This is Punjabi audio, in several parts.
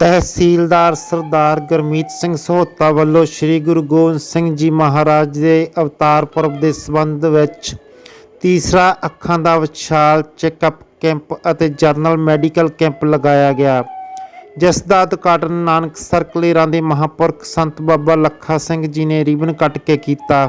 ਤਹਿਸੀਲਦਾਰ ਸਰਦਾਰ ਗੁਰਮੀਤ ਸਿੰਘ ਸਹੋਤਾ ਵੱਲੋਂ ਸ੍ਰੀ ਗੁਰੂ ਗੋਬਿੰਦ ਸਿੰਘ ਜੀ ਮਹਾਰਾਜ ਦੇ ਅਵਤਾਰ ਪੁਰਬ ਦੇ ਸੰਬੰਧ ਵਿੱਚ ਤੀਸਰਾ ਅੱਖਾਂ ਦਾ ਵਿਸ਼ਾਲ ਚੈੱਕਅਪ ਕੈਂਪ ਅਤੇ ਜਰਨਲ ਮੈਡੀਕਲ ਕੈਂਪ ਲਗਾਇਆ ਗਿਆ, ਜਿਸ ਦਾ ਉਦਘਾਟਨ ਨਾਨਕ ਸਰਕਲੇਰਾਂ ਦੇ ਮਹਾਂਪੁਰਖ ਸੰਤ ਬਾਬਾ ਲੱਖਾ ਸਿੰਘ ਜੀ ਨੇ ਰਿਬਨ ਕੱਟ ਕੇ ਕੀਤਾ,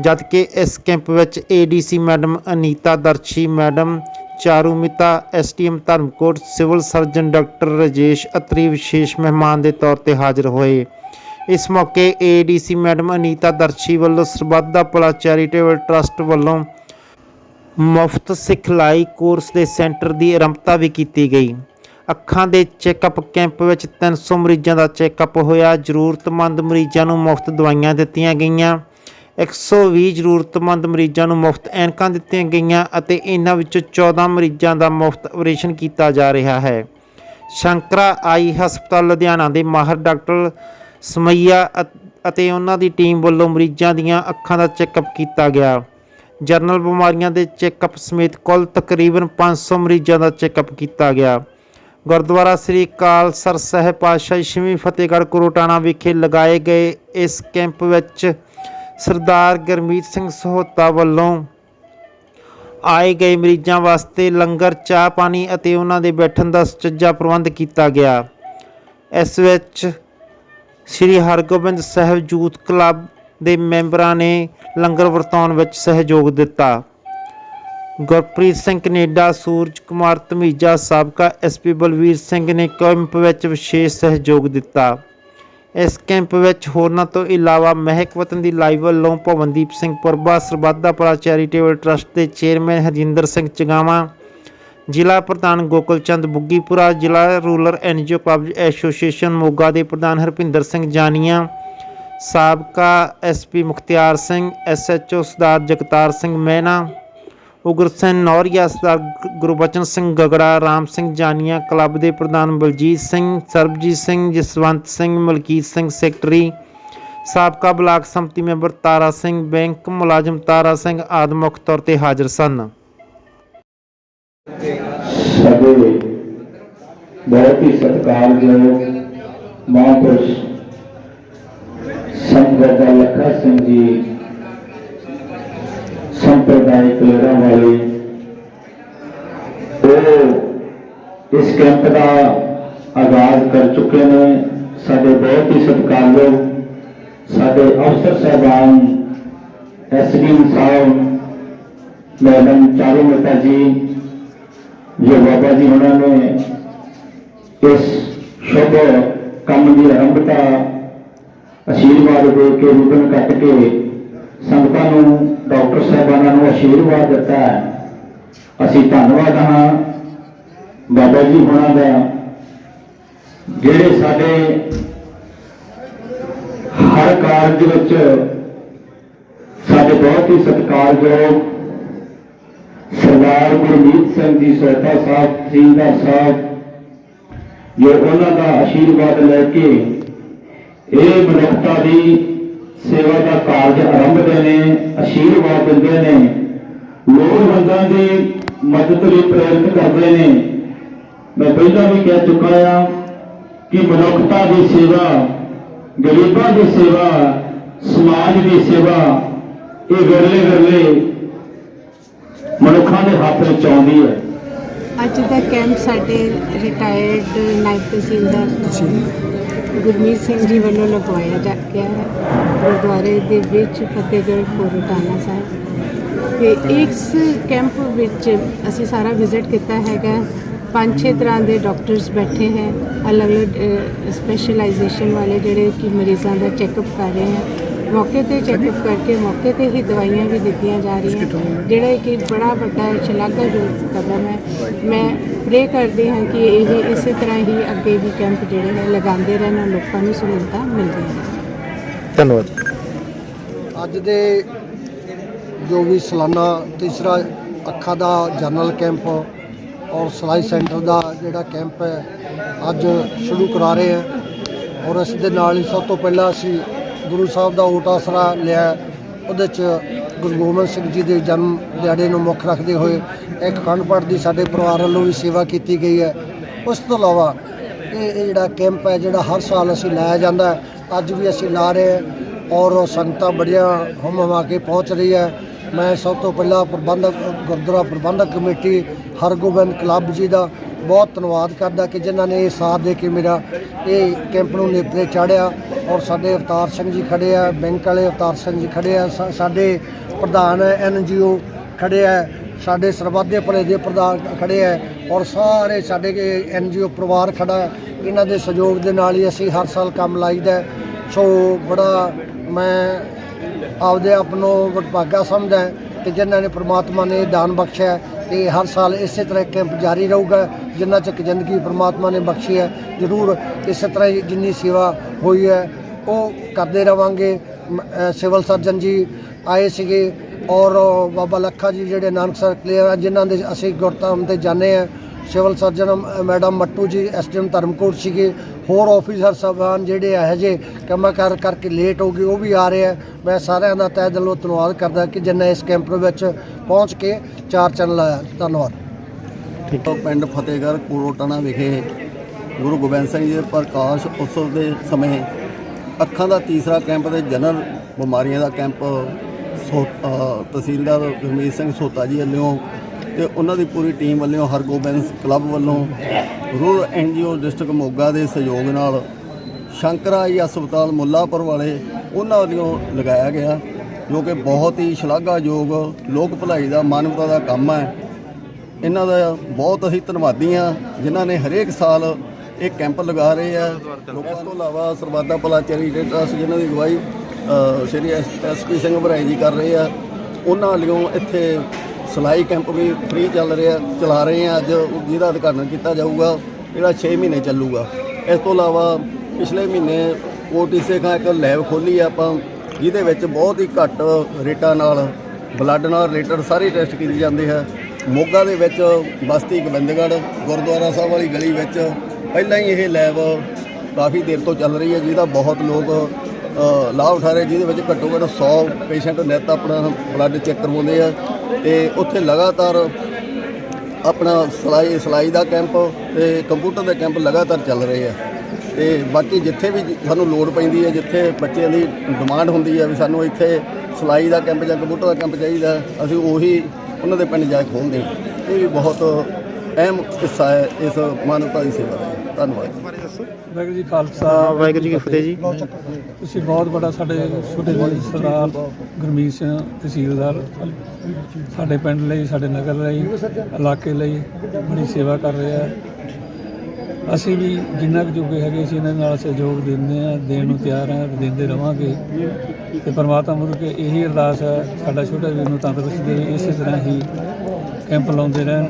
ਜਦਕਿ ਇਸ ਕੈਂਪ ਵਿੱਚ ADC madam Anita Darshi, madam Charumita STM Dharamkot civil surgeon doctor Rajesh Atri ਵਿਸ਼ੇਸ਼ ਮਹਿਮਾਨ ਦੇ ਤੌਰ ਤੇ ਹਾਜ਼ਰ ਹੋਏ। ਇਸ ਮੌਕੇ ਏਡੀਸੀ ਮੈਡਮ ਅਨੀਤਾ ਦਰਸ਼ੀ ਵੱਲੋਂ ਸਰਬੱਤ ਦਾ ਭਲਾ ਚੈਰੀਟੇਬਲ ਟਰਸਟ ਵੱਲੋਂ ਮੁਫਤ ਸਿਖਲਾਈ ਕੋਰਸ ਦੇ ਸੈਂਟਰ ਦੀ ਆਰੰਭਤਾ ਵੀ ਕੀਤੀ ਗਈ। ਅੱਖਾਂ ਦੇ ਚੈੱਕਅਪ ਕੈਂਪ ਵਿੱਚ 300 ਮਰੀਜ਼ਾਂ ਦਾ ਚੈੱਕਅਪ ਹੋਇਆ। ਜ਼ਰੂਰਤਮੰਦ ਮਰੀਜ਼ਾਂ ਨੂੰ ਮੁਫਤ ਦਵਾਈਆਂ ਦਿੱਤੀਆਂ ਗਈਆਂ। 120 ਜ਼ਰੂਰਤਮੰਦ ਮਰੀਜ਼ਾਂ ਨੂੰ ਮੁਫਤ ਐਨਕਾਂ ਦਿੱਤੀਆਂ ਗਈਆਂ ਅਤੇ ਇਹਨਾਂ ਵਿੱਚੋਂ 14 ਮਰੀਜ਼ਾਂ ਦਾ ਮੁਫਤ ਆਪਰੇਸ਼ਨ ਕੀਤਾ ਜਾ ਰਿਹਾ ਹੈ। ਸ਼ੰਕਰਾ ਆਈ ਹਸਪਤਾਲ ਲੁਧਿਆਣਾ ਦੇ ਮਾਹਰ ਡਾਕਟਰ ਸਮਈਆ ਅਤ- ਅਤੇ ਉਹਨਾਂ ਦੀ ਟੀਮ ਵੱਲੋਂ ਮਰੀਜ਼ਾਂ ਦੀਆਂ ਅੱਖਾਂ ਦਾ ਚੈੱਕਅਪ ਕੀਤਾ ਗਿਆ। ਜਨਰਲ ਬਿਮਾਰੀਆਂ ਦੇ ਚੈੱਕਅਪ ਸਮੇਤ ਕੁੱਲ ਤਕਰੀਬਨ 500 ਮਰੀਜ਼ਾਂ ਦਾ ਚੈੱਕਅਪ ਕੀਤਾ ਗਿਆ। ਗੁਰਦੁਆਰਾ ਸ੍ਰੀ ਕਾਲਸਰ ਸਾਹਿਬ ਪਾਤਸ਼ਾਹ ਛੇਵੀਂ ਫਤਿਹਗੜ੍ਹ ਕੁਰੂਟਾਣਾ ਵਿਖੇ ਲਗਾਏ ਗਏ ਇਸ ਕੈਂਪ ਵਿੱਚ ਸਰਦਾਰ ਗੁਰਮੀਤ ਸਿੰਘ ਸਹੋਤਾ ਵੱਲੋਂ ਆਏ ਗਏ ਮਰੀਜ਼ਾਂ ਵਾਸਤੇ ਲੰਗਰ, ਚਾਹ ਪਾਣੀ ਅਤੇ ਉਹਨਾਂ ਦੇ ਬੈਠਣ ਦਾ ਸੁਚੱਜਾ ਪ੍ਰਬੰਧ ਕੀਤਾ ਗਿਆ। ਇਸ ਵਿੱਚ ਸ੍ਰੀ ਹਰਗੋਬਿੰਦ ਸਾਹਿਬ ਯੂਥ ਕਲੱਬ ਦੇ ਮੈਂਬਰਾਂ ਨੇ ਲੰਗਰ ਵਰਤਾਉਣ ਵਿੱਚ ਸਹਿਯੋਗ ਦਿੱਤਾ। ਗੁਰਪ੍ਰੀਤ ਸਿੰਘ ਕੈਨੇਡਾ, ਸੂਰਜ ਕੁਮਾਰ ਧਮੀਜਾ, ਸਾਬਕਾ ਐਸਪੀ ਬਲਵੀਰ ਸਿੰਘ ਨੇ ਕੈਂਪ ਵਿੱਚ ਵਿਸ਼ੇਸ਼ ਸਹਿਯੋਗ ਦਿੱਤਾ। ਇਸ ਕੈਂਪ ਵਿੱਚ ਹੋਰਨਾਂ ਤੋਂ ਇਲਾਵਾ ਮਹਿਕ ਵਤਨ ਦੀ ਲਾਈਵ ਵੱਲੋਂ ਭਵਨਦੀਪ ਸਿੰਘ ਪੁਰਬਾ ਸਰਬੱਧਾਪੁਰਾ ਚੈਰੀਟੇਬਲ ਟਰਸਟ ਦੇ ਚੇਅਰਮੈਨ ਹਰਜਿੰਦਰ ਸਿੰਘ ਚਗਾਵਾਂ, ਜ਼ਿਲ੍ਹਾ ਪ੍ਰਧਾਨ ਗੋਕਲ ਚੰਦ ਬੁੱਗੀਪੁਰਾ, ਜ਼ਿਲ੍ਹਾ rural NGO club association Moga ਦੇ ਪ੍ਰਧਾਨ ਹਰਪਿੰਦਰ ਸਿੰਘ ਜਾਨੀਆਂ, ਸਾਬਕਾ ਐਸਪੀ ਮੁਖਤਿਆਰ ਸਿੰਘ ਐਸਐਚਓ ਸਰਦਾਰ ਜਗਤਾਰ ਸਿੰਘ ਮਹਿਣਾ ਉਗਰ ਸਿੰਘ ਨੌਰੀਆ ਸਰਦਾਰ ਗ- ਗੁਰਬਚਨ ਸਿੰਘ ਗਗੜਾ, ਰਾਮ ਸਿੰਘ ਜਾਨੀਆਂ ਕਲੱਬ ਦੇ ਪ੍ਰਧਾਨ ਬਲਜੀਤ ਸਿੰਘ, ਸਰਬਜੀਤ ਸਿੰਘ, ਜਸਵੰਤ ਸਿੰਘ, ਮਲਕੀਤ ਸਿੰਘ ਸੈਕਟਰੀ, ਸਾਬਕਾ ਬਲਾਕ ਸੰਮਤੀ ਮੈਂਬਰ ਤਾਰਾ ਸਿੰਘ, ਬੈਂਕ ਮੁਲਾਜ਼ਮ ਤਾਰਾ ਸਿੰਘ ਆਦਿ ਮੁੱਖ ਤੌਰ ਤੇ ਹਾਜ਼ਰ ਸਨ। ਸਾਡੇ ਬਹੁਤ ਹੀ ਸਤਿਕਾਰਯੋਗ ਮਹਾਂਪੁਰਸ਼ ਸੰਤ ਬਾਬਾ ਲੱਖਾ ਸਿੰਘ ਜੀ ਸੰਪਰਦਾਇਕ ਲੋਕਾਂ ਵਾਲੇ ਉਹ ਇਸ ਕੈਂਪ ਦਾ ਆਗਾਜ਼ ਕਰ ਚੁੱਕੇ ਨੇ ਸਾਡੇ ਬਹੁਤ ਹੀ ਸਤਿਕਾਰਯੋਗ ਸਾਡੇ ਅਫਸਰ ਸਾਹਿਬਾਨ ਐਸਡੀਐਮ ਸਾਹਿਬ ਮੈਡਮ ਚਾਰੂ ਮਤਾ ਜੀ ਜੋ ਬਾਬਾ ਜੀ ਉਹਨਾਂ ਨੇ ਇਸ ਸ਼ੁਭ ਕੰਮ ਦੀ ਆਰੰਭਤਾ ਅਸ਼ੀਰਵਾਦ ਦੇ ਕੇ ਰਿਬਨ ਕੱਟ ਕੇ ਸੰਗਤਾਂ ਨੂੰ, ਡਾਕਟਰ ਸਾਹਿਬਾਨਾਂ ਨੂੰ ਆਸ਼ੀਰਵਾਦ ਦਿੱਤਾ ਹੈ। ਅਸੀਂ ਧੰਨਵਾਦ ਹਾਂ ਬਾਬਾ ਜੀ ਹੋਣਾ ਦਾ, ਜਿਹੜੇ ਸਾਡੇ ਹਰ ਕਾਰਜ ਵਿੱਚ ਸਾਡੇ ਬਹੁਤ ਹੀ ਸਤਿਕਾਰਯੋਗ ਸਰਦਾਰ ਗੁਰਮੀਤ ਸਿੰਘ ਜੀ ਸੋਤਾ ਸਾਹਿਬ ਤਹਿਸੀਲਦਾਰ ਸਾਹਿਬ, ਜੋ ਉਹਨਾਂ ਦਾ ਆਸ਼ੀਰਵਾਦ ਲੈ ਕੇ ਇਹ ਮਨੁੱਖਤਾ ਦੀ ਸੇਵਾ ਦਾ ਕਾਰਜ ਆਰੰਭਦੇ ਨੇ ਆਸ਼ੀਰਵਾਦ ਦਿੰਦੇ ਨੇ। ਲੋੜਵੰਦਾਂ ਦੀ ਮਦਦ ਲਈ ਪ੍ਰੇਰਿਤ ਕਰਦੇ ਨੇ। ਮੈਂ ਪਹਿਲਾਂ ਵੀ ਕਹਿ ਚੁੱਕਾ ਹਾਂ ਕਿ ਮਨੁੱਖਤਾ ਦੀ ਸੇਵਾ ਗਰੀਬਾਂ ਦੀ ਸੇਵਾ ਸਮਾਜ ਦੀ ਸੇਵਾ ਇਹ ਵਿਰਲੇ ਵਿਰਲੇ ਮਨੁੱਖਾਂ ਦੇ ਹੱਥ ਵਿੱਚ ਆਉਂਦੀ ਹੈ। ਅੱਜ ਦਾ ਕੈਂਪ ਸਾਡੇ ਰਿਟਾਇਰਡ ਨਾਇਬ ਤਹਿਸੀਲਦਾਰ ਗੁਰਮੀਤ ਸਿੰਘ ਜੀ ਵੱਲੋਂ ਲਗਵਾਇਆ ਜਾ ਗਿਆ ਹੈ ਗੁਰਦੁਆਰੇ ਦੇ ਵਿੱਚ ਫਤਿਹਗੜ੍ਹ ਕੋਰਟਾਨਾ ਸਾਹਿਬ। ਤੇ ਇਸ ਕੈਂਪ ਵਿੱਚ ਅਸੀਂ ਸਾਰਾ ਵਿਜ਼ਿਟ ਕੀਤਾ ਹੈਗਾ। ਪੰਜ ਛੇ ਤਰ੍ਹਾਂ ਦੇ ਡਾਕਟਰਸ ਬੈਠੇ ਹੈ। ਅਲੱਗ-ਅਲੱਗ ਸਪੈਸ਼ਲਾਈਜੇਸ਼ਨ ਵਾਲੇ ਜਿਹੜੇ ਕਿ ਮਰੀਜ਼ਾਂ ਦਾ ਚੈੱਕਅਪ ਕਰ ਰਹੇ ਹੈ। ਮੌਕੇ ਤੇ ਚੈੱਕਅਪ ਕਰਕੇ ਮੌਕੇ ਤੇ ਹੀ ਦਵਾਈਆਂ ਵੀ ਦਿੱਤੀਆਂ ਜਾ ਰਹੀਆਂ। ਜਿਹੜਾ ਕਿ ਬੜਾ ਵੱਡਾ ਸ਼ਲਾਘਾਯੋਗ ਕਦਮ ਹੈ ਮੈਂ ਪ੍ਰੇ ਕਰਦੀ ਹਾਂ ਕਿ ਇਹ ਇਸੇ ਤਰ੍ਹਾਂ ਹੀ ਅੱਗੇ ਵੀ ਕੈਂਪ ਜਿਹੜੇ ਹੈ ਲਗਾਉਂਦੇ ਰਹਿਣ ਲੋਕਾਂ ਨੂੰ ਸਹੂਲਤਾਂ ਮਿਲਦੀਆਂ ਰਹਿਣ। ਧੰਨਵਾਦ। ਅੱਜ ਦੇ ਜੋ ਵੀ ਸਾਲਾਨਾ ਤੀਸਰਾ ਅੱਖਾਂ ਦਾ ਜਨਰਲ ਕੈਂਪ ਔਰ ਸਿਲਾਈ ਸੈਂਟਰ ਦਾ ਜਿਹੜਾ ਕੈਂਪ ਹੈ ਅੱਜ ਸ਼ੁਰੂ ਕਰਾ ਰਹੇ ਹਾਂ। ਔਰ ਇਸ ਦੇ ਨਾਲ ਹੀ ਸਭ ਤੋਂ ਪਹਿਲਾਂ ਅਸੀਂ ਗੁਰੂ ਸਾਹਿਬ ਦਾ ਓਟ ਆਸਰਾ ਲਿਆ। ਉਹਦੇ ਚ ਗੁਰੂ ਗੋਬਿੰਦ ਸਿੰਘ ਜੀ ਦੇ ਜਨਮ ਦਿਹਾੜੇ ਨੂੰ ਮੁੱਖ ਰੱਖਦੇ ਹੋਏ ਇੱਕ ਅਖੰਡ ਪਾਠ ਦੀ ਸਾਡੇ ਪਰਿਵਾਰ ਵੱਲੋਂ ਵੀ ਸੇਵਾ ਕੀਤੀ ਗਈ ਹੈ। ਉਸ ਤੋਂ ਇਲਾਵਾ ਇਹ ਇਹ ਜਿਹੜਾ ਕੈਂਪ ਹੈ, ਜਿਹੜਾ ਹਰ ਸਾਲ ਅਸੀਂ ਲਾਇਆ ਜਾਂਦਾ ਅੱਜ ਵੀ ਅਸੀਂ ਲਾ ਰਹੇ ਹਾਂ ਔਰ ਸੰਗਤਾਂ ਬੜੀਆਂ ਹਮ ਹਮਾ ਕੇ ਪਹੁੰਚ ਰਹੀ ਹੈ। ਮੈਂ ਸਭ ਤੋਂ ਪਹਿਲਾਂ ਪ੍ਰਬੰਧਕ, ਗੁਰਦੁਆਰਾ ਪ੍ਰਬੰਧਕ ਕਮੇਟੀ, ਹਰਗੋਬਿੰਦ ਕਲੱਬ ਜੀ ਦਾ ਬਹੁਤ ਧੰਨਵਾਦ ਕਰਦਾ ਕਿ ਜਿਨ੍ਹਾਂ ਨੇ ਇਹ ਸਾਥ ਦੇ ਕੇ ਮੇਰਾ ਇਹ ਕੈਂਪ ਨੂੰ ਨੇਪਰੇ ਚਾੜਿਆ ਔਰ ਸਾਡੇ ਅਵਤਾਰ ਸਿੰਘ ਜੀ ਖੜੇ ਆ, ਬੈਂਕ ਵਾਲੇ ਅਵਤਾਰ ਸਿੰਘ ਜੀ ਖੜੇ ਆ ਸਾਡੇ ਪ੍ਰਧਾਨ ਐਨਜੀਓ ਖੜੇ ਆ, ਸਾਡੇ ਸਰਬੱਤ ਭਲੇ ਦੇ ਪ੍ਰਧਾਨ ਖੜੇ ਆ ਔਰ ਸਾਰੇ ਸਾਡੇ ਐਨਜੀਓ ਪਰਿਵਾਰ ਖੜਾ ਇਹਨਾਂ ਦੇ ਸਹਿਯੋਗ ਦੇ ਨਾਲ ਹੀ ਅਸੀਂ ਹਰ ਸਾਲ ਕੰਮ ਲਾਈਦਾ ਹੈ। ਸੋ ਬੜਾ ਮੈਂ ਆਪਦੇ ਆਪ ਨੂੰ ਵਿਭਾਗਾ ਸਮਝਦਾ ਹੈ ਕਿ ਜਿਨ੍ਹਾਂ ਨੇ ਪ੍ਰਮਾਤਮਾ ਨੇ ਦਾਨ ਬਖਸ਼ਿਆ ਹੈ, ਇਹ ਹਰ ਸਾਲ ਇਸੇ ਤਰ੍ਹਾਂ ਕੈਂਪ ਜਾਰੀ ਰਹੂਗਾ ਜਿੰਨਾ ਚੱਕ ਜ਼ਿੰਦਗੀ ਪ੍ਰਮਾਤਮਾ ਨੇ ਬਖਸ਼ੀ ਹੈ। ਜ਼ਰੂਰ ਇਸੇ ਤਰ੍ਹਾਂ ਹੀ ਜਿੰਨੀ ਸੇਵਾ ਹੋਈ ਹੈ ਉਹ ਕਰਦੇ ਰਵਾਂਗੇ। ਸਿਵਲ ਸਰਜਨ ਜੀ ਆਏ ਸੀਗੇ ਔਰ ਬਾਬਾ ਲੱਖਾ ਜੀ ਜਿਹੜੇ ਨਾਨਕਸਰ ਕਲੀਅਰ ਆ ਜਿਨ੍ਹਾਂ ਦੇ ਅਸੀਂ ਗੁਰਧਾਮ ਤੇ ਜਾਂਦੇ ਆ ਸਿਵਲ ਸਰਜਨ ਮੈਡਮ ਮੱਟੂ ਜੀ ਐਸਡੀਐਮ ਧਰਮਕੋਟ ਸੀਗੇ ਹੋਰ ਆਫੀਸਰ ਸਾਹਿਬਾਨ ਜਿਹੜੇ ਇਹੋ ਜਿਹੇ ਕੰਮਾਂ ਕਰ ਕਰਕੇ ਲੇਟ ਹੋ ਗਏ ਉਹ ਵੀ ਆ ਰਹੇ ਆ। ਮੈਂ ਸਾਰਿਆਂ ਦਾ ਤਹਿ ਦਿਲੋਂ ਧੰਨਵਾਦ ਕਰਦਾ ਕਿ ਜਿਨ੍ਹਾਂ ਇਸ ਕੈਂਪ ਵਿੱਚ ਪਹੁੰਚ ਕੇ ਚਾਰ ਚੰਨ ਲਾਇਆ। ਧੰਨਵਾਦ। ਪਿੰਡ ਫਤਿਹਗੜ੍ਹ ਕੋਟਾਣਾ ਵਿਖੇ ਗੁਰੂ ਗੋਬਿੰਦ ਸਿੰਘ ਜੀ ਦੇ ਪ੍ਰਕਾਸ਼ ਉਤਸਵ ਦੇ ਸਮੇਂ ਅੱਖਾਂ ਦਾ ਤੀਸਰਾ ਕੈਂਪ ਤੇ ਜਨਰਲ ਬਿਮਾਰੀਆਂ ਦਾ ਕੈਂਪ ਸੋ ਤਹਿਸੀਲਦਾਰ ਗੁਰਮੀਤ ਸਿੰਘ ਸੋਤਾ ਜੀ ਵੱਲੋਂ ਤੇ ਉਹਨਾਂ ਦੀ ਪੂਰੀ ਟੀਮ ਵੱਲੋਂ ਹਰਗੋਬਿੰਦ ਕਲੱਬ ਵੱਲੋਂ ਰੂਰਲ ਐਨਜੀਓ ਡਿਸਟ੍ਰਿਕਟ ਮੋਗਾ ਦੇ ਸਹਿਯੋਗ ਨਾਲ ਸ਼ੰਕਰਾਈ ਹਸਪਤਾਲ ਮੁੱਲਾਪੁਰ ਵਾਲੇ ਉਹਨਾਂ ਵੱਲੋਂ ਲਗਾਇਆ ਗਿਆ ਜੋ ਕਿ ਬਹੁਤ ਹੀ ਸ਼ਲਾਘਾਯੋਗ ਲੋਕ ਭਲਾਈ ਦਾ ਮਾਨਵਤਾ ਦਾ ਕੰਮ ਹੈ। ਇਹਨਾਂ ਦਾ ਬਹੁਤ ਅਸੀਂ ਧੰਨਵਾਦੀ ਹਾਂ ਜਿਨ੍ਹਾਂ ਨੇ ਹਰੇਕ ਸਾਲ ਇਹ ਕੈਂਪ ਲਗਾ ਰਹੇ ਆ। ਲੋਕਾਂ ਤੋਂ ਇਲਾਵਾ ਸਰਵਾਦਾ ਭਲਾ ਚੈਰੀਟੇਬਲ ਟਰਸਟ ਜਿਨ੍ਹਾਂ ਦੀ ਅਗਵਾਈ ਅ, ਸ਼੍ਰੀ ਐਸਪੀ ਸਿੰਘ ਭਰਾਈ ਜੀ ਕਰ ਰਹੇ ਆ ਉਹਨਾਂ ਵੱਲੋਂ ਇੱਥੇ ਸਿਲਾਈ ਕੈਂਪ ਵੀ ਫ੍ਰੀ ਚੱਲ ਰਿਹਾ, ਚਲਾ ਰਹੇ ਆ ਅੱਜ, ਜਿਹਦਾ ਉਦਘਾਟਨ ਕੀਤਾ ਜਾਊਗਾ, ਜਿਹੜਾ 6 ਮਹੀਨੇ ਚੱਲੂਗਾ। ਇਸ ਤੋਂ ਇਲਾਵਾ ਪਿਛਲੇ ਮਹੀਨੇ ਓਟੀਸੇ ਖਾਂ ਇੱਕ ਲੈਬ ਖੋਲੀ ਆ ਆਪਾਂ, ਜਿਹਦੇ ਵਿੱਚ ਬਹੁਤ ਹੀ ਘੱਟ ਰੇਟਾਂ ਨਾਲ ਬਲੱਡ ਨਾਲ ਰਿਲੇਟਡ ਸਾਰੇ ਟੈਸਟ ਕੀਤੇ ਜਾਂਦੇ ਹੈ ਮੋਗਾ ਦੇ ਵਿੱਚ ਬਸਤੀ ਗੋਬਿੰਦਗੜ੍ਹ, ਗੁਰਦੁਆਰਾ ਸਾਹਿਬ ਵਾਲੀ ਗਲੀ ਵਿੱਚ ਪਹਿਲਾਂ ਹੀ ਇਹ ਲੈਬ ਕਾਫੀ ਦੇਰ ਤੋਂ ਚੱਲ ਰਹੀ ਹੈ, ਜਿਹਦਾ ਬਹੁਤ ਲੋਕ ਲਾਭ ਉਠਾ ਰਹੇ, ਜਿਹਦੇ ਵਿੱਚ ਘੱਟੋ ਘੱਟ 100 ਪੇਸ਼ੈਂਟ ਨਿੱਤ ਆਪਣਾ ਬਲੱਡ ਚੈੱਕ ਕਰਵਾਉਂਦੇ ਆ। ਤੇ ਉੱਥੇ ਲਗਾਤਾਰ ਆਪਣਾ ਸਿਲਾਈ ਸਿਲਾਈ ਦਾ ਕੈਂਪ ਤੇ ਕੰਪਿਊਟਰ ਦਾ ਕੈਂਪ ਲਗਾਤਾਰ ਚੱਲ ਰਹੇ ਆ। ਤੇ ਬਾਕੀ ਜਿੱਥੇ ਵੀ ਸਾਨੂੰ ਲੋੜ ਪੈਂਦੀ ਹੈ ਜਿੱਥੇ ਬੱਚਿਆਂ ਦੀ ਡਿਮਾਂਡ ਹੁੰਦੀ ਹੈ ਵੀ ਸਾਨੂੰ ਇੱਥੇ ਸਿਲਾਈ ਦਾ ਕੈਂਪ ਜਾਂ ਕੰਪਿਊਟਰ ਦਾ ਕੈਂਪ ਚਾਹੀਦਾ, ਅਸੀਂ ਉਹੀ ਉਹਨਾਂ ਦੇ ਪਿੰਡ ਜਾ ਕੇ ਖੋਲ੍ਹਦੇ ਇਹ ਵੀ ਬਹੁਤ ਅਹਿਮ ਹਿੱਸਾ ਹੈ ਇਸ ਮਾਨਵਤਾ ਦੀ ਸੇਵਾ ਦਾ। ਧੰਨਵਾਦ ਵਾਹਿਗੁਰੂ ਜੀ ਖਾਲਸਾ ਵਾਹਿਗੁਰੂ ਜੀ ਕੀ ਫਤਿਹ ਜੀ। ਤੁਸੀਂ ਬਹੁਤ ਵੱਡਾ ਸਾਡੇ ਛੋਟੇ ਜਿਹੇ ਸਰਦਾਰ ਗੁਰਮੀਤ ਸਿੰਘ ਤਹਿਸੀਲਦਾਰ ਸਾਡੇ ਪਿੰਡ ਲਈ ਸਾਡੇ ਨਗਰ ਲਈ ਇਲਾਕੇ ਲਈ ਬੜੀ ਸੇਵਾ ਕਰ ਰਹੇ ਆ। ਅਸੀਂ ਵੀ ਜਿੰਨਾ ਕੁ ਜੋਗੇ ਹੈਗੇ ਅਸੀਂ ਇਹਨਾਂ ਨਾਲ ਸਹਿਯੋਗ ਦਿੰਦੇ ਆ ਦੇਣ ਨੂੰ ਤਿਆਰ ਆ ਦਿੰਦੇ ਰਵਾਂਗੇ। ਤੇ ਪਰਮਾਤਮਾ ਮੁਰ ਕੇ ਇਹੀ ਅਰਦਾਸ ਹੈ ਸਾਡਾ ਛੋਟਾ ਵੀਰ ਨੂੰ ਤੰਦਰੁਸਤੀ ਦੇਵੇ ਇਸੇ ਤਰ੍ਹਾਂ ਹੀ ਕੈਂਪ ਲਾਉਂਦੇ ਰਹਿਣ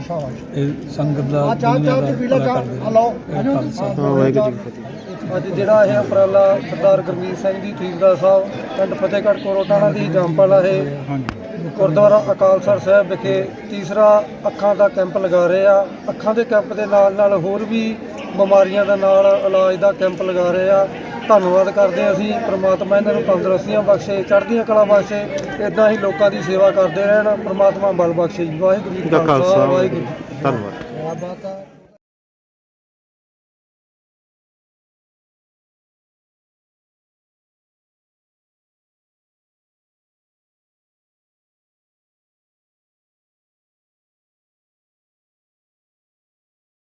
ਤੇ ਸੰਗਤ ਦਾ ਦੁਨੀਆ ਦਾ ਭਲਾ ਕਰਦੇ ਅੱਜ ਜਿਹੜਾ ਇਹ ਉਪਰਾਲਾ ਸਰਦਾਰ ਗੁਰਮੀਤ ਸਿੰਘ ਜੀ ਤਹਿਸੀਲਦਾਰ ਸਾਹਿਬ ਪਿੰਡ ਫਤਿਹਗੜ੍ਹ ਕੋਰੋਟਾਣਾ ਦੀ ਜੰਪਲ ਇਹ। ਗੁਰਦੁਆਰਾ ਅਕਾਲਸਰ ਸਾਹਿਬ ਵਿਖੇ ਤੀਸਰਾ ਅੱਖਾਂ ਦਾ ਕੈਂਪ ਲਗਾ ਰਹੇ ਆ। ਅੱਖਾਂ ਦੇ ਕੈਂਪ ਦੇ ਨਾਲ ਨਾਲ ਹੋਰ ਵੀ ਬਿਮਾਰੀਆਂ ਦੇ ਨਾਲ ਇਲਾਜ ਦਾ ਕੈਂਪ ਲਗਾ ਰਹੇ ਆ। ਧੰਨਵਾਦ ਕਰਦੇ ਹਾਂ ਅਸੀਂ ਪ੍ਰਮਾਤਮਾ ਇਹਨਾਂ ਨੂੰ ਤੰਦਰੁਸਤੀਆਂ ਬਖਸ਼ੇ ਚੜ੍ਹਦੀਆਂ ਕਲਾ ਬਖਸ਼ੇ ਇਦਾਂ ਹੀ ਲੋਕਾਂ ਦੀ ਸੇਵਾ ਕਰਦੇ ਰਹਿਣ ਪ੍ਰਮਾਤਮਾ ਬਲ ਬਖਸ਼ੇ ਜੀ। ਵਾਹਿਗੁਰੂ ਜੀ ਕਾ ਖਾਲਸਾ ਵਾਹਿਗੁਰੂ। ਧੰਨਵਾਦ।